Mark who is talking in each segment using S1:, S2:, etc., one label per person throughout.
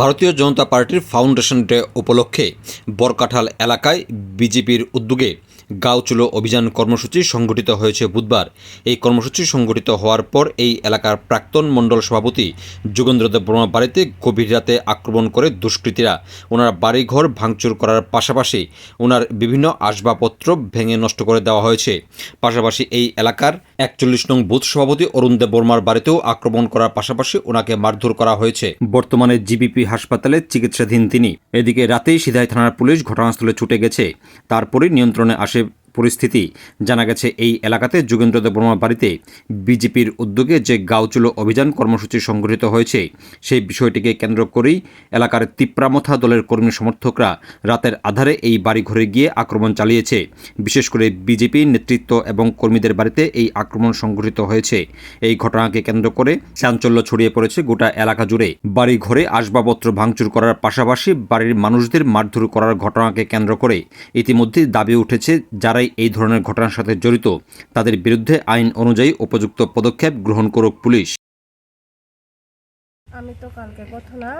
S1: ভারতীয় জনতা পার্টির foundation day উপলক্ষে বরকাঠাল এলাকায় বিজেপির উদ্যোগে গাঁওচুলো অভিযান কর্মসূচি সংগঠিত হয়েছে বুধবার। এই কর্মসূচি সংগঠিত হওয়ার পর এই এলাকার প্রাক্তন মণ্ডল সভাপতি যোগেন্দ্রদেব বর্মার বাড়িতে গভীর রাতে আক্রমণ করে দুষ্কৃতীরা। ওনার বাড়িঘর ভাঙচুর করার পাশাপাশি ওনার বিভিন্ন আসবাবপত্র ভেঙে নষ্ট করে দেওয়া হয়েছে। পাশাপাশি এই এলাকার একচল্লিশ নং বুথ সভাপতি অরুণ দেব বর্মার বাড়িতেও আক্রমণ করার পাশাপাশি ওনাকে মারধর করা হয়েছে। বর্তমানে জিবিপি হাসপাতালে চিকিৎসাধীন তিনি। এদিকে রাতেই সিধাই থানার পুলিশ ঘটনাস্থলে ছুটে গেছে। তারপরে নিয়ন্ত্রণে আসে পরিস্থিতি। জানা গেছে, এই এলাকাতে যোগেন্দ্রদেব বর্মার বাড়িতে বিজেপির উদ্যোগে যে গাঁওচুলো অভিযান কর্মসূচি সংগঠিত হয়েছে, সেই বিষয়টিকে কেন্দ্র করেই এলাকার তিপ্রামথা দলের কর্মী সমর্থকরা রাতের আধারে এই বাড়িঘরে গিয়ে আক্রমণ চালিয়েছে। বিশেষ করে বিজেপি নেতৃত্ব এবং কর্মীদের বাড়িতে এই আক্রমণ সংঘটিত হয়েছে। এই ঘটনাকে কেন্দ্র করে চাঞ্চল্য ছড়িয়ে পড়েছে গোটা এলাকা জুড়ে। বাড়ি ঘরে আসবাবপত্র ভাঙচুর করার পাশাপাশি বাড়ির মানুষদের মারধর করার ঘটনাকে কেন্দ্র করে ইতিমধ্যে দাবি উঠেছে যারাই এই ধরনের ঘটনার সাথে জড়িত। তাদের বিরুদ্ধে আইন অনুযায়ী উপযুক্ত পদক্ষেপ গ্রহণ করুক পুলিশ।
S2: আমি তো কালকে ঘটনা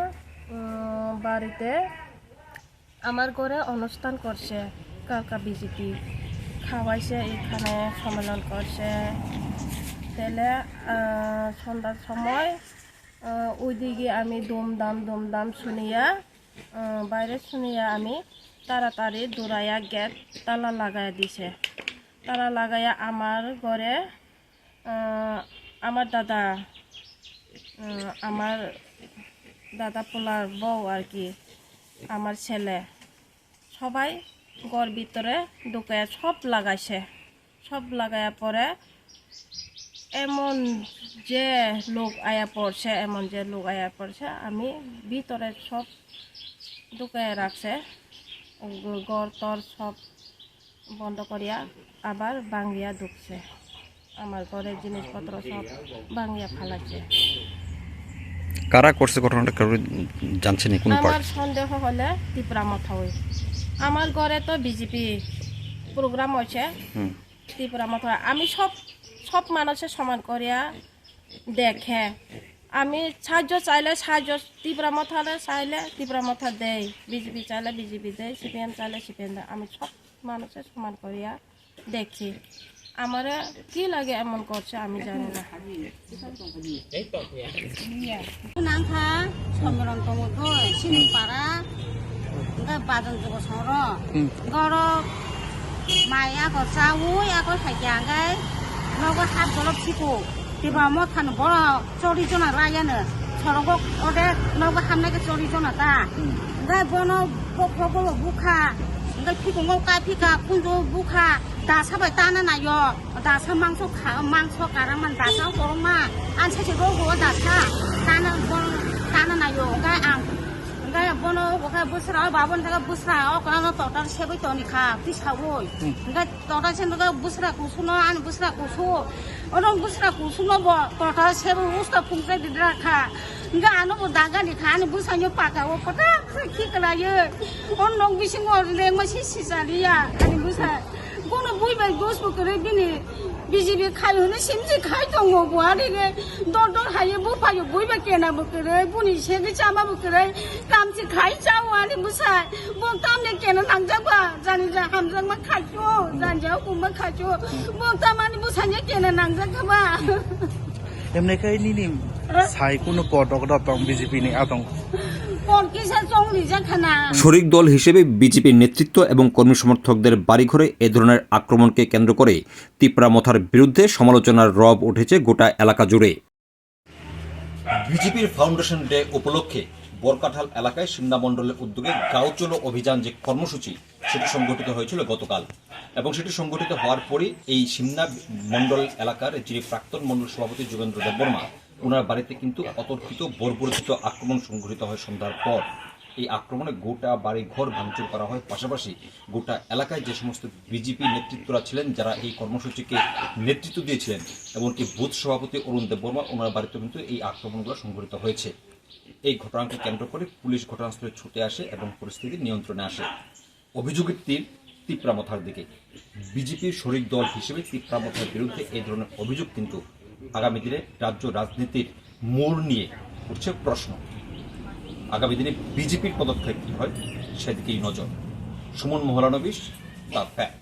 S2: বাড়িতে আমার ঘরে অনুষ্ঠান করছে, কালকা বিজেপি। খাওয়াইছে এখানে সম্মেলন করছে। তাহলে সন্ধ্যার সময় ওইদিকে আমি দুমদাম দুমদাম শুনিয়া বাইরে শুনিয়া আমি তাড়াতাড়ি দৌড়াইয়া গেট তালা লাগাইয়া দিছে। তালা লাগাইয়া আমার ঘরে আমার দাদা আমার দাদা পোলার বউ আর কি, আমার ছেলে, সবাই ঘর ভিতরে ঢুকে সব লাগাইছে। সব লাগাইয়া পরে এমন যে লোক আয়া পড়ছে, এমন যে লোক আয়া পড়ছে, আমি ভিতরে সব ঢুকাইয়া রাখছে। গ- ঘর তর সব বন্ধ করিয়া আবার বাঙ্গিয়া ঢুকছে। আমার ঘরের জিনিসপত্র সব বাঙ্গিয়া ফেলাচ্ছে
S1: কারা করছে ঘটনাটা কারও জানছেন কোন
S2: আমার সন্দেহ হলে ত্রিপুরামত হয় আমার ঘরে তো বিজেপি প্রোগ্রাম হয়েছে।
S1: হুম।
S2: ত্রিপুরামত হয় আমি সব সব মানুষের সমান করিয়া দেখে আমি সাহায্য চাইলে সাহায্য ত্রিপুরা মথালে চাইলে ত্রিপুরা মাথা দেয় বিজেপি চাইলে বিজেপি দেয় সিপিএম চাইলে সিপিএম দেয় আমি সব মানুষের সমান করিয়া দেখি আমার কি লাগে এমন করছে আমি জানি না।
S3: নামখা সমরন্ত মতো মাই আগর চাউই আগর থাকি আগে নগর হাত গলব শিখুক কিবা মই থান বৰ চৰিজন ৰায়ানো চৰকক অদে নগা হামনাকে চৰিজন এটা ओमफ्राय बनो बल' बुखा ओमफ्राय फिगङाव गाफिगा खुन्जु बुखा दासाबाय दानो नायो दासा मांस मांस गारांमान दासा गरमा आनसाइसो रग' दासा दानो दानो नायो ओमफ्राय आं nga bono boka busra ba bon daga busra o kana no total shebo to ni kha ti sawoi nga total chen daga busra ku suno an busra ku su onom busra ku suno bo total shebo usta pungre didra kha nga anu bo daga ni kha ni busa nyo paka o pata ki kala ye on long bising o le ma si si sa dia ani busa kono bui ba gos bu kare bini BJP খাইহনো সিমজি খাই দङ बुहारीगे दर दर हायो बोफायो बयबा केनाबो करे बुनि सेगे चामाबो करे कामसि खाइ जाउ आनि बुसाय बो कामने केना नांजाबा जानि जा हामजां मा खाइयो जानि जा गुमा खाइयो बो तामानि बुसानि केना नांजागाबा নাংজাবা
S4: এমনিকাই নিনি সাই কোনো পদক দতং বিজেপি নি আতং
S3: কোন কিসা চংলি জাখানা
S1: শরিক দল হিসেবে বিজেপির নেতৃত্ব এবং কর্মী সমর্থকদের বাড়িঘরে এ ধরনের আক্রমণকে কেন্দ্র করে তিপ্রা মথার বিরুদ্ধে সমালোচনার রব উঠেছে গোটা এলাকা জুড়ে। বিজেপির ফাউন্ডেশন ডে উপলক্ষে বরকাঠাল এলাকায় সিমনা মণ্ডলের উদ্যোগে গাঁওচলো অভিযান যে কর্মসূচি সেটি সংগঠিত হয়েছিল গতকাল। এবং সেটি সংগঠিত হওয়ার পরে এই সিমনা মণ্ডল এলাকার যিনি প্রাক্তন মণ্ডল সভাপতি যোগেন্দ্র দেব বর্মা ওনার বাড়িতে কিন্তু অতর্কিত বর্বরচিত আক্রমণ সংঘটিত হয় সন্ধ্যার পর। এই আক্রমণে গোটা বাড়ি ঘর ভাঙচুর করা হয়। পাশাপাশি গোটা এলাকায় যে সমস্ত বিজেপি নেতৃত্বরা ছিলেন, যারা এই কর্মসূচিকে নেতৃত্ব দিয়েছিলেন, এমনকি বুথ সভাপতি অরুণ দেব বর্মা ওনার বাড়িতে কিন্তু এই আক্রমণগুলো সংঘটিত হয়েছে। এই ঘটনাকে কেন্দ্র করে পুলিশ ঘটনাস্থলে ছুটে আসে এবং পরিস্থিতি নিয়ন্ত্রণে আসে। অভিযোগের তীর তিপ্রামথার দিকে। বিজেপির শরিক দল হিসেবে তিপ্রামথার বিরুদ্ধে এই ধরনের অভিযোগ কিন্তু আগামী দিনে রাজ্য রাজনীতির মোড় নিয়ে উঠছে প্রশ্ন। আগামী দিনে বিজেপির পদক্ষেপ কী হয়, সেদিকেই নজর। Suman Mahalanobis the fact.